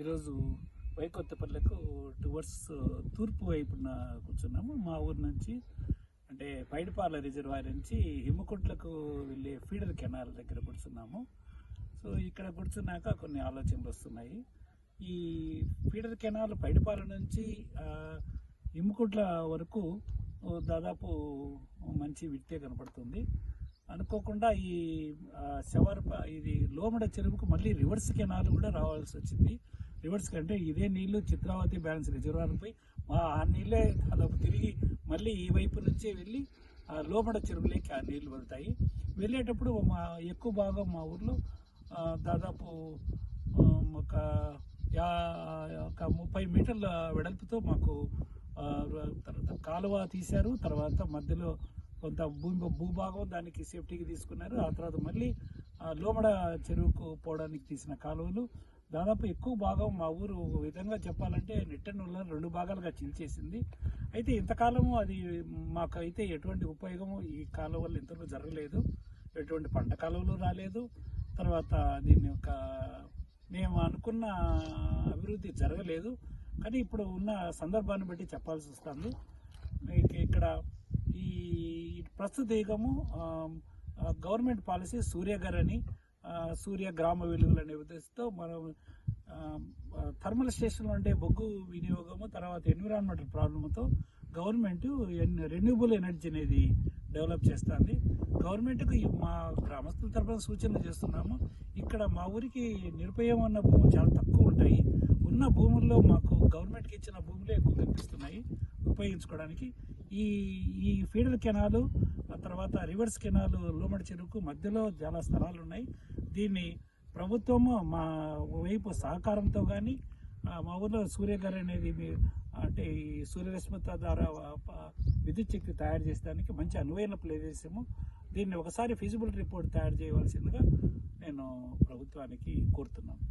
ఈరోజు వైకొత్తపల్లెకు towards uh, తూర్పు వైపున కూర్చున్నాము. మా ఊరు నుంచి అంటే పైడిపాల రిజర్వాయర్ నుంచి హిమకుంట్లకు వెళ్ళే ఫీడర్ కెనాల్ దగ్గర కూర్చున్నాము. సో ఇక్కడ కూర్చున్నాక కొన్ని ఆలోచనలు వస్తున్నాయి. ఈ ఫీడర్ కెనాల్ పైడిపాల నుంచి హిమకుంట్ల వరకు దాదాపు మంచి విత్తే కనపడుతుంది. అనుకోకుండా ఈ శవర్ ఇది లోమడ చెరువుకు మళ్ళీ రివర్స్ కెనాల్ కూడా రావాల్సి వచ్చింది. రివర్స్ కంటే ఇదే నీళ్ళు చిత్రావతి బ్యాలెన్స్ రిజర్వాయర్ పోయి మా ఆ నీళ్ళే దాదాపు తిరిగి మళ్ళీ ఈ వైపు నుంచే వెళ్ళి ఆ లోపల చెరువులోకి ఆ నీళ్ళు వెళ్తాయి వెళ్ళేటప్పుడు మా ఎక్కువ భాగం మా ఊర్లో దాదాపు ఒక యా ఒక ముప్పై మీటర్ల వెడల్పుతో మాకు తర్వాత కాలువ తీశారు. తర్వాత మధ్యలో కొంత భూమి భూభాగం దానికి సేఫ్టీకి తీసుకున్నారు. ఆ తర్వాత మళ్ళీ లోమడ చెరువుకు పోవడానికి తీసిన కాలువలు దాదాపు ఎక్కువ భాగం మా ఊరు విధంగా చెప్పాలంటే నిట్టనూళ్ళ రెండు భాగాలుగా చీల్చేసింది. అయితే ఇంతకాలము అది మాకైతే ఎటువంటి ఉపయోగము ఈ కాలువ వల్ల ఇంతలో జరగలేదు. ఎటువంటి పంట కాలువలు రాలేదు. తర్వాత దీని యొక్క మేము అనుకున్న అభివృద్ధి జరగలేదు. కానీ ఇప్పుడు ఉన్న సందర్భాన్ని బట్టి చెప్పాల్సి వస్తుంది. ఇక్కడ ఈ ప్రస్తుత యుగము గవర్నమెంట్ పాలసీ సూర్యగర్ అని సూర్య గ్రామ వెలుగులు అనే ఉద్దేశంతో మనం థర్మల్ స్టేషన్లో ఉండే బొగ్గు వినియోగము తర్వాత ఎన్విరాన్మెంటల్ ప్రాబ్లంతో గవర్నమెంట్ రెన్యూబుల్ ఎనర్జీ అనేది డెవలప్ చేస్తుంది. గవర్నమెంట్కు మా గ్రామస్తుల తరఫున సూచనలు చేస్తున్నాము. ఇక్కడ మా ఊరికి నిరుపయోగం ఉన్న భూములు చాలా తక్కువ ఉంటాయి. ఉన్న భూముల్లో మాకు గవర్నమెంట్కి ఇచ్చిన భూములే ఎక్కువ కనిపిస్తున్నాయి. ఉపయోగించుకోవడానికి ఈ ఈ ఫీడర్ కెనాలు తర్వాత రివర్స్ కెనాల్ లోమడి చెరువుకు మధ్యలో చాలా స్థలాలు ఉన్నాయి. దీన్ని ప్రభుత్వము మా వైపు సహకారంతో కానీ మా ఊర్లో సూర్యగారి అనేది అంటే ఈ సూర్యరశ్మిత ద్వారా విద్యుత్ శక్తి తయారు చేసేదానికి మంచి అనువైన ప్రదేశము దీన్ని ఒకసారి ఫిజిబిలిటీ రిపోర్ట్ తయారు చేయవలసిందిగా నేను ప్రభుత్వానికి కోరుతున్నాను.